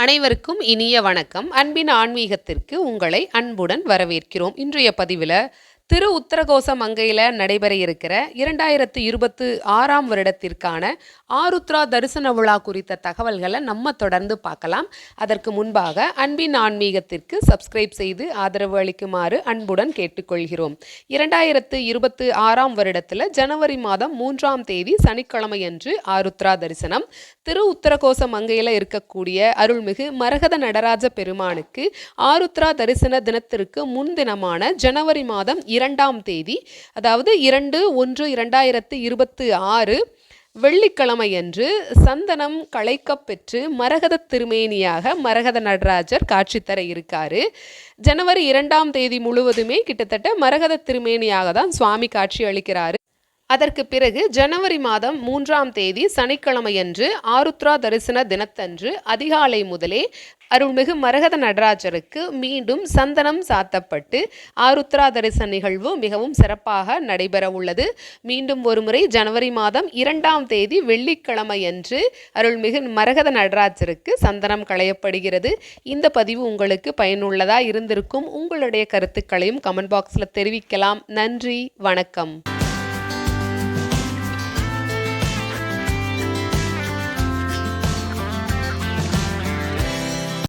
அனைவருக்கும் இனிய வணக்கம். அன்பின் ஆன்மீகத்திற்கு உங்களை அன்புடன் வரவேற்கிறோம். இன்றைய பதிவில் திரு உத்தரகோச மங்கையில் நடைபெற இருக்கிற இரண்டாயிரத்து இருபத்து ஆறாம் வருடத்திற்கான ஆருத்ரா தரிசன விழா குறித்த தகவல்களை நம்ம தொடர்ந்து பார்க்கலாம். அதற்கு முன்பாக அன்பின் ஆன்மீகத்திற்கு சப்ஸ்கிரைப் செய்து ஆதரவு அளிக்குமாறு அன்புடன் கேட்டுக்கொள்கிறோம். இரண்டாயிரத்து இருபத்து ஆறாம் வருடத்தில் ஜனவரி மாதம் மூன்றாம் தேதி சனிக்கிழமையன்று ஆருத்ரா தரிசனம். திரு உத்தரகோச மங்கையில் இருக்கக்கூடிய அருள்மிகு மரகத நடராஜ பெருமானுக்கு ஆருத்ரா தரிசன தினத்திற்கு முன்தினமான ஜனவரி மாதம் இரண்டாம் தேதி அதாவது இரண்டு ஒன்று இரண்டாயிரத்து இருபத்து ஆறு வெள்ளிக்கிழமையன்று சந்தனம் களைக்கப் பெற்று மரகத திருமேனியாக மரகத நடராஜர் காட்சி தர இருக்காரு. ஜனவரி இரண்டாம் தேதி முழுவதுமே கிட்டத்தட்ட மரகத திருமேனியாக தான் சுவாமி காட்சி அளிக்கிறாரு. அதற்கு பிறகு ஜனவரி மாதம் மூன்றாம் தேதி சனிக்கிழமையன்று ஆருத்ரா தரிசன தினத்தன்று அதிகாலை முதலே அருள்மிகு மரகத நடராஜருக்கு மீண்டும் சந்தனம் சாத்தப்பட்டு ஆருத்ரா தரிசன நிகழ்வு மிகவும் சிறப்பாக நடைபெற உள்ளது. மீண்டும் ஒருமுறை ஜனவரி மாதம் இரண்டாம் தேதி வெள்ளிக்கிழமையன்று அருள்மிகு மரகத நடராஜருக்கு சந்தனம் களையப்படுகிறது. இந்த பதிவு உங்களுக்கு பயனுள்ளதாக இருந்திருக்கும் உங்களுடைய கருத்துக்களையும் கமெண்ட் பாக்ஸில் தெரிவிக்கலாம். நன்றி வணக்கம்.